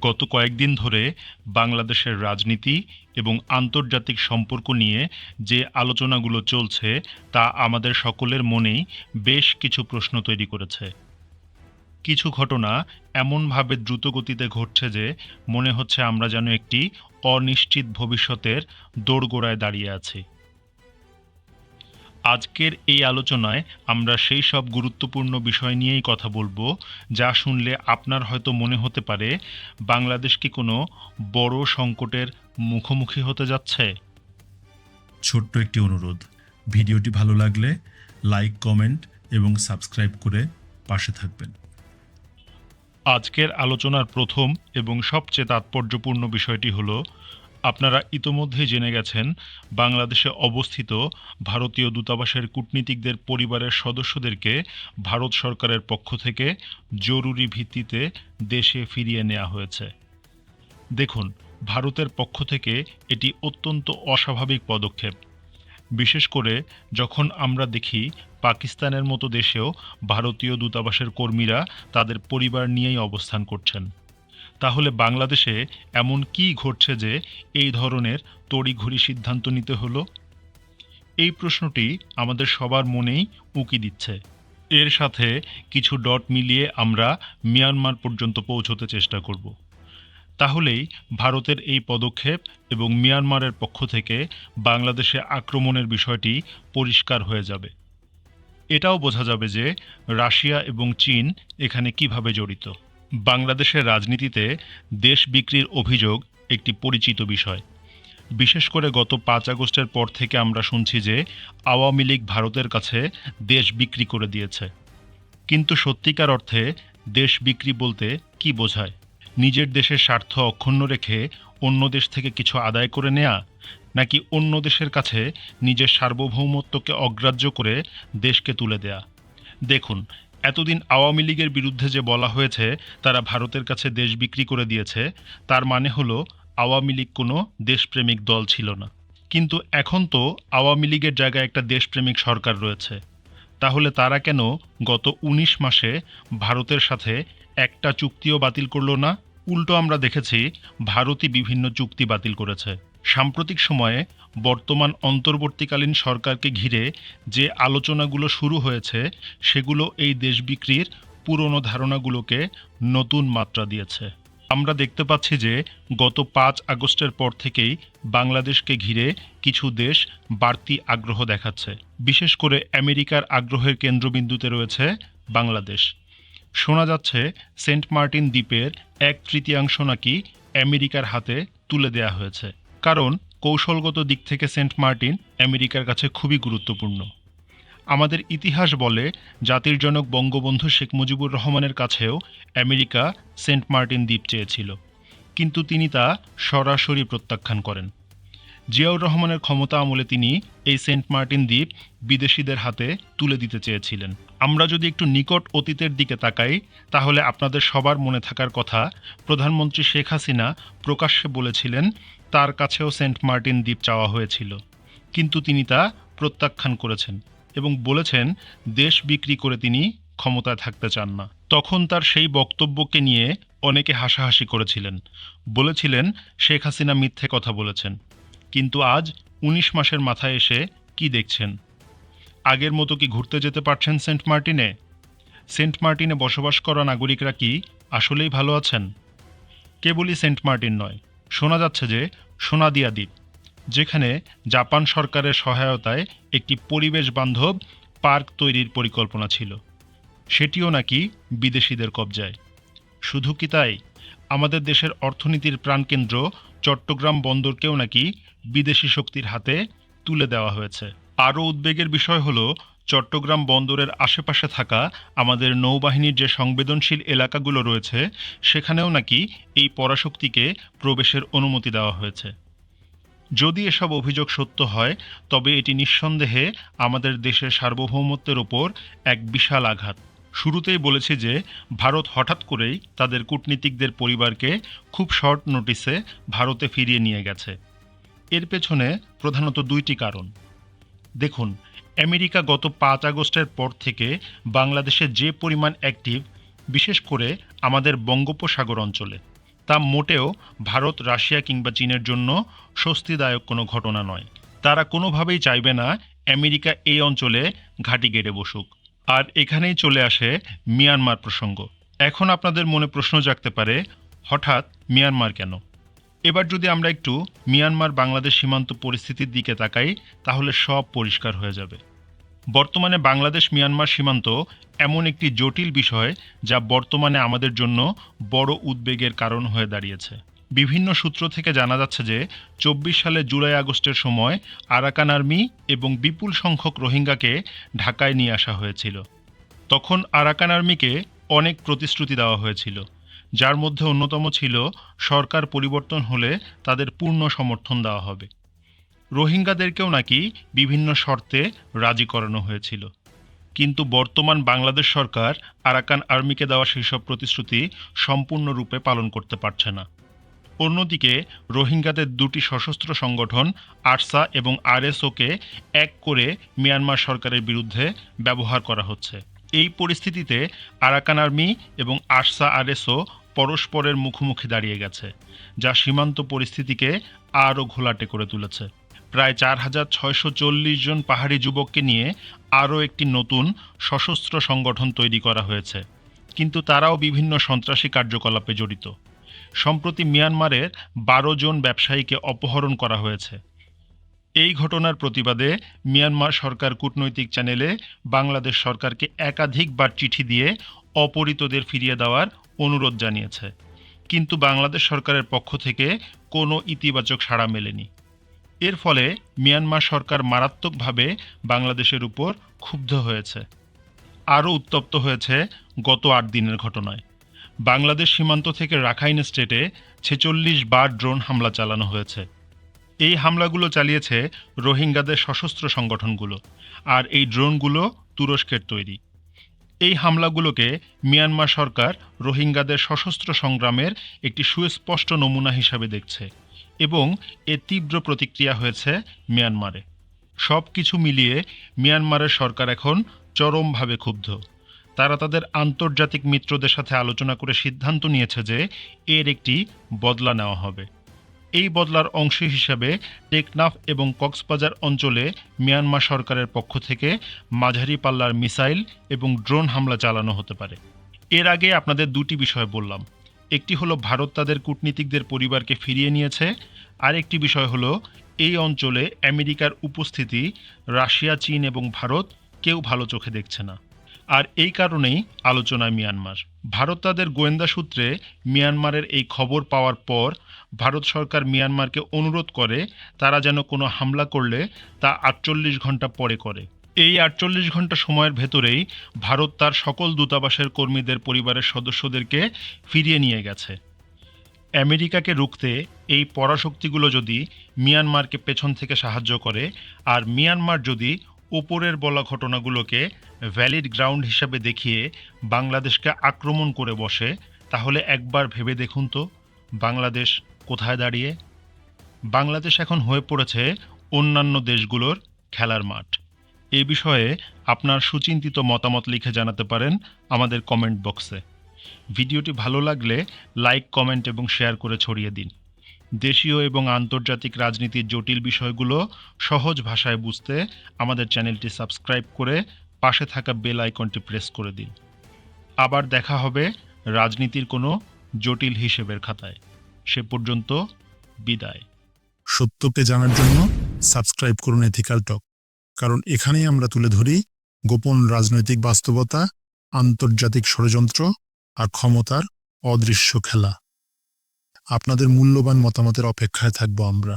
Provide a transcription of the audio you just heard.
গত কয়েকদিন ধরে বাংলাদেশের রাজনীতি এবং আন্তর্জাতিক সম্পর্ক নিয়ে যে আলোচনাগুলো চলছে তা আমাদের সকলের মনেই বেশ কিছু প্রশ্ন তৈরি করেছে। কিছু ঘটনা এমনভাবে দ্রুতগতিতে ঘটছে যে মনে হচ্ছে আমরা যেন একটি অনিশ্চিত ভবিষ্যতের দোরগোড়ায় দাঁড়িয়ে আছি। আজকের এই আলোচনায় আমরা সেই সব গুরুত্বপূর্ণ বিষয় নিয়েই কথা বলব যা শুনলে আপনার হয়তো মনে হতে পারে বাংলাদেশ কি কোনো বড় সংকটের মুখোমুখি হতে যাচ্ছে? ছোট্ট একটি অনুরোধ ভিডিওটি ভালো লাগলে লাইক কমেন্ট এবং সাবস্ক্রাইব করে পাশে থাকবেন। আজকের আলোচনার প্রথম এবং সবচেয়ে তাৎপর্যপূর্ণ বিষয়টি হলো আপনারা ইতোমধ্যে জেনে গেছেন, বাংলাদেশে অবস্থিত ভারতীয় দূতাবাসের কূটনীতিকদের পরিবারের সদস্যদেরকে ভারত সরকারের পক্ষ থেকে জরুরি ভিত্তিতে দেশে ফিরিয়ে নেওয়া হয়েছে। দেখুন, ভারতের পক্ষ থেকে এটি অত্যন্ত অস্বাভাবিক পদক্ষেপ। বিশেষ করে যখন আমরা দেখি পাকিস্তানের মতো দেশেও ভারতীয় দূতাবাসের কর্মীরা তাদের পরিবার নিয়েই অবস্থান করছেন। তাহলে বাংলাদেশে এমন কি ঘটছে যে এই ধরনের তড়িঘড়ি সিদ্ধান্ত নিতে হলো? এই প্রশ্নটি আমাদের সবার মনেই উঁকি দিচ্ছে। এর সাথে কিছু ডট মিলিয়ে আমরা মিয়ানমার পর্যন্ত পৌঁছতে চেষ্টা করব। তাহলেই ভারতের এই পদক্ষেপ এবং মিয়ানমারের পক্ষ থেকে বাংলাদেশে আক্রমণের বিষয়টি পরিষ্কার হয়ে যাবে। এটাও বোঝা যাবে যে রাশিয়া এবং চীন এখানে কীভাবে জড়িত। বাংলাদেশের রাজনীতিতে দেশ বিক্রির অভিযোগ একটি পরিচিত বিষয়। বিশেষ করে গত পাঁচ আগস্টের পর থেকে আমরা শুনছি যে আওয়ামী লীগ ভারতের কাছে দেশ বিক্রি করে দিয়েছে। কিন্তু সত্যিকার অর্থে দেশ বিক্রি বলতে কি বোঝায়? নিজের দেশের স্বার্থ অক্ষুণ্ণ রেখে অন্য দেশ থেকে কিছু আদায় করে নেয়া, নাকি অন্য দেশের কাছে নিজের সার্বভৌমত্বকে অগ্রাহ্য করে দেশকে তুলে দেয়া? দেখুন এতদিন আওয়ামী লীগের বিরুদ্ধে যে বলা হয়েছে, তারা ভারতের কাছে দেশ বিক্রি করে দিয়েছে, তার মানে হলো আওয়ামী লীগ কোনো দেশপ্রেমিক দল ছিল না। কিন্তু এখন তো আওয়ামী লীগের জায়গায় একটা দেশপ্রেমিক সরকার রয়েছে। তাহলে তারা কেন গত ১৯ মাসে ভারতের সাথে একটা চুক্তিও বাতিল করল না? উল্টো আমরা দেখেছি, ভারতই বিভিন্ন চুক্তি বাতিল করেছে। সাম্প্রতিক সময়ে বর্তমান অন্তর্বর্তীকালীন সরকারকে ঘিরে যে আলোচনাগুলো শুরু হয়েছে, সেগুলো এই দেশ বিক্রির পুরনো ধারণাগুলোকে নতুন মাত্রা দিয়েছে। আমরা দেখতে পাচ্ছি যে গত পাঁচ আগস্টের পর থেকেই বাংলাদেশকে ঘিরে কিছু দেশ বাড়তি আগ্রহ দেখাচ্ছে। বিশেষ করে আমেরিকার আগ্রহের কেন্দ্রবিন্দুতে রয়েছে বাংলাদেশ। শোনা যাচ্ছে সেন্ট মার্টিন দ্বীপের এক তৃতীয়াংশ নাকি আমেরিকার হাতে তুলে দেয়া হয়েছে। কারণ কৌশলগত দিক থেকে সেন্ট মার্টিন আমেরিকার কাছে খুবই গুরুত্বপূর্ণ। আমাদের ইতিহাস বলে জাতির জনক বঙ্গবন্ধু শেখ মুজিবুর রহমানের কাছেও আমেরিকা সেন্ট মার্টিন দ্বীপ চেয়েছিল। কিন্তু তিনি তা সরাসরি প্রত্যাখ্যান করেন। জিয়াউর রহমানের ক্ষমতা আমলে তিনি এই সেন্ট মার্টিন দ্বীপ বিদেশিদের হাতে তুলে দিতে চেয়েছিলেন। আমরা যদি একটু নিকট অতীতের দিকে তাকাই, তাহলে আপনাদের সবার মনে থাকার কথা প্রধানমন্ত্রী শেখ হাসিনা প্রকাশ্যে বলেছিলেন, তার কাছেও সেন্ট মার্টিন দ্বীপ চাওয়া হয়েছিল। কিন্তু তিনি তা প্রত্যাখ্যান করেছেন এবং বলেছেন, দেশ বিক্রি করে তিনি ক্ষমতায় থাকতে চান না। তখন তার সেই বক্তব্যকে নিয়ে অনেকে হাসাহাসি করেছিলেন। বলেছিলেন, শেখ হাসিনা মিথ্যে কথা বলেছেন। কিন্তু আজ ১৯ মাসের মাথায় এসে কি দেখছেন? আগের মতো কি ঘুরতে যেতে পারছেন সেন্ট মার্টিনে? সেন্ট মার্টিনে বসবাস করা নাগরিকরা কি আসলেই ভালো আছেন? কেবলই সেন্ট মার্টিন নয়, শোনা যাচ্ছে যে সোনাদিয়া দ্বীপ, যেখানে জাপান সরকারের সহায়তায় একটি পরিবেশ বান্ধব পার্ক তৈরির পরিকল্পনা ছিল। সেটিও নাকি বিদেশিদের কবজায়। শুধু কি তাই? আমাদের দেশের অর্থনীতির প্রাণকেন্দ্র চট্টগ্রাম বন্দরকেও নাকি বিদেশি শক্তির হাতে তুলে দেওয়া হয়েছে। আরও উদ্বেগের বিষয় হল, চট্টগ্রাম বন্দরের আশেপাশে থাকা আমাদের নৌবাহিনীর যে সংবেদনশীল এলাকাগুলো রয়েছে, সেখানেও নাকি এই পরাশক্তিকে প্রবেশের অনুমতি দেওয়া হয়েছে। যদি এসব অভিযোগ সত্য হয়, তবে এটি নিঃসন্দেহে আমাদের দেশের সার্বভৌমত্বের ওপর এক বিশাল আঘাত। শুরুতেই বলেছি যে, ভারত হঠাৎ করেই তাদের কূটনীতিকদের পরিবারকে খুব শর্ট নোটিসে ভারতে ফিরিয়ে নিয়ে গেছে। এর পেছনে প্রধানত দুইটি কারণ। দেখুন, আমেরিকা গত পাঁচ আগস্টের পর থেকে বাংলাদেশে যে পরিমাণ অ্যাক্টিভ বিশেষ করে আমাদের বঙ্গোপসাগর অঞ্চলে, তা মোটেও ভারত, রাশিয়া কিংবা চীনের জন্য স্বস্তিদায়ক কোনো ঘটনা নয়। তারা কোনোভাবেই চাইবে না আমেরিকা এই অঞ্চলে ঘাঁটি গেড়ে বসুক। আর এখানেই চলে আসে মিয়ানমার প্রসঙ্গ। এখন আপনাদের মনে প্রশ্ন জাগতে পারে, হঠাৎ মিয়ানমার কেন? এবার যদি আমরা একটু মিয়ানমার বাংলাদেশ সীমান্ত পরিস্থিতির দিকে তাকাই, তাহলে সব পরিষ্কার হয়ে যাবে। বর্তমানে বাংলাদেশ মিয়ানমার সীমান্ত এমন একটি জটিল বিষয় যা বর্তমানে আমাদের জন্য বড় উদ্বেগের কারণ হয়ে দাঁড়িয়েছে। বিভিন্ন সূত্র থেকে জানা যাচ্ছে যে, চব্বিশ সালে জুলাই আগস্টের সময় আরাকান আর্মি এবং বিপুল সংখ্যক রোহিঙ্গাকে ঢাকায় নিয়ে আসা হয়েছিল। তখন আরাকান আর্মিকে অনেক প্রতিশ্রুতি দেওয়া হয়েছিল। যার মধ্যে অন্যতম ছিল সরকার পরিবর্তন হলে তাদের পূর্ণ সমর্থন দেওয়া হবে। রোহিঙ্গাদেরকেও নাকি বিভিন্ন শর্তে রাজি করানো হয়েছিল। কিন্তু বর্তমান বাংলাদেশ সরকার আরাকান আর্মিকে দেওয়া সেই সব প্রতিশ্রুতি সম্পূর্ণরূপে পালন করতে পারছে না। অন্যদিকে, রোহিঙ্গাদের দুটি সশস্ত্র সংগঠন আরসা এবং আরএসওকে এক করে মিয়ানমার সরকারের বিরুদ্ধে ব্যবহার করা হচ্ছে। এই পরিস্থিতিতে আরাকান আর্মি এবং আরসা আরএসও পরস্পরের মুখোমুখি দাঁড়িয়ে গেছে, যা সীমান্ত পরিস্থিতিকে আরও ঘোলাটে করে তুলেছে। প্রায় চার হাজার ছয়শো চল্লিশ জন পাহাড়ি যুবককে নিয়ে আরও একটি নতুন সশস্ত্র সংগঠন তৈরি করা হয়েছে, কিন্তু তারাও বিভিন্ন সন্ত্রাসী কার্যকলাপে জড়িত। সম্প্রতি মিয়ানমারের বারো জন ব্যবসায়ীকে অপহরণ করা হয়েছে। এই ঘটনার প্রতিবাদে মিয়ানমার সরকার কূটনৈতিক চ্যানেলে বাংলাদেশ সরকারকে একাধিকবার চিঠি দিয়ে অপহৃতদের ফিরিয়ে দেওয়ার অনুরোধ জানিয়েছে। কিন্তু বাংলাদেশ সরকারের পক্ষ থেকে কোনো ইতিবাচক সাড়া মেলেনি। এর ফলে মিয়ানমার সরকার মারাত্মকভাবে বাংলাদেশের উপর ক্ষুব্ধ হয়েছে। আরও উত্তপ্ত হয়েছে গত আট দিনের ঘটনায়। বাংলাদেশ সীমান্ত থেকে রাখাইন স্টেটে ছেচল্লিশ বার ড্রোন হামলা চালানো হয়েছে। এই হামলাগুলো চালিয়েছে রোহিঙ্গাদের সশস্ত্র সংগঠনগুলো, আর এই ড্রোনগুলো তুরস্কের তৈরি। এই হামলাগুলোকে মিয়ানমার সরকার রোহিঙ্গাদের সশস্ত্র সংগ্রামের একটি সুস্পষ্ট নমুনা হিসাবে দেখছে এবং এর তীব্র প্রতিক্রিয়া হয়েছে মিয়ানমারে। সব কিছু মিলিয়ে মিয়ানমারের সরকার এখন চরমভাবে ক্ষুব্ধ। তারা তাদের আন্তর্জাতিক মিত্রদের সাথে আলোচনা করে সিদ্ধান্ত নিয়েছে যে এর একটি বদলা নেওয়া হবে। এই বদলার অংশ হিসাবে টেকনাফ এবং কক্সবাজার অঞ্চলে মিয়ানমার সরকারের পক্ষ থেকে মাঝারি পাল্লার মিসাইল এবং ড্রোন হামলা চালানো হতে পারে। এর আগে আপনাদের দুটি বিষয় বললাম। একটি হলো, ভারত তাদের কূটনীতিকদের পরিবারকে ফিরিয়ে নিয়েছে। আর একটি বিষয় হলো, এই অঞ্চলে আমেরিকার উপস্থিতি রাশিয়া, চীন এবং ভারত কেউ ভালো চোখে দেখছে না। আর এই কারণেই আলোচনায় মিয়ানমার। ভারত তাদের গোয়েন্দা সূত্রে মিয়ানমারের এই খবর পাওয়ার পর ভারত সরকার মিয়ানমারকে অনুরোধ করে তারা যেন কোনো হামলা করলে তা আটচল্লিশ ঘণ্টা পরে করে। এই আটচল্লিশ ঘণ্টা সময়ের ভেতরেই ভারত তার সকল দূতাবাসের কর্মীদের পরিবারের সদস্যদেরকে ফিরিয়ে নিয়ে গেছে। আমেরিকাকে রুখতে এই পরাশক্তিগুলো যদি মিয়ানমারকে পেছন থেকে সাহায্য করে, আর মিয়ানমার যদি ওপরের বলা ঘটনাগুলোকে ভ্যালিড গ্রাউন্ড হিসাবে দেখিয়ে বাংলাদেশকে আক্রমণ করে বসে, তাহলে একবার ভেবে দেখুন তো, বাংলাদেশ কোথায় দাঁড়িয়ে? বাংলাদেশ এখন হয়ে পড়েছে অন্যান্য দেশগুলোর খেলার মাঠ। এ বিষয়ে আপনার সুচিন্তিত মতামত লিখে জানাতে পারেন আমাদের কমেন্ট বক্সে ভিডিওটি ভালো লাগলে লাইক কমেন্ট এবং শেয়ার করে ছড়িয়ে দিন। দেশীয় এবং আন্তর্জাতিক রাজনীতির জটিল বিষয়গুলো সহজ ভাষায় বুঝতে আমাদের চ্যানেলটি সাবস্ক্রাইব করে পাশে থাকা বেল আইকনটি প্রেস করে দিন। আবার দেখা হবে রাজনীতির কোনো জটিল হিসেবের খাতায়। সে পর্যন্ত বিদায়। সত্যকে জানার জন্য সাবস্ক্রাইব করুন এথিক্যাল টক, কারণ এখানেই আমরা তুলে ধরি গোপন রাজনৈতিক বাস্তবতা, আন্তর্জাতিক ষড়যন্ত্র আর ক্ষমতার অদৃশ্য খেলা। আপনাদের মূল্যবান মতামতের অপেক্ষায় থাকব আমরা।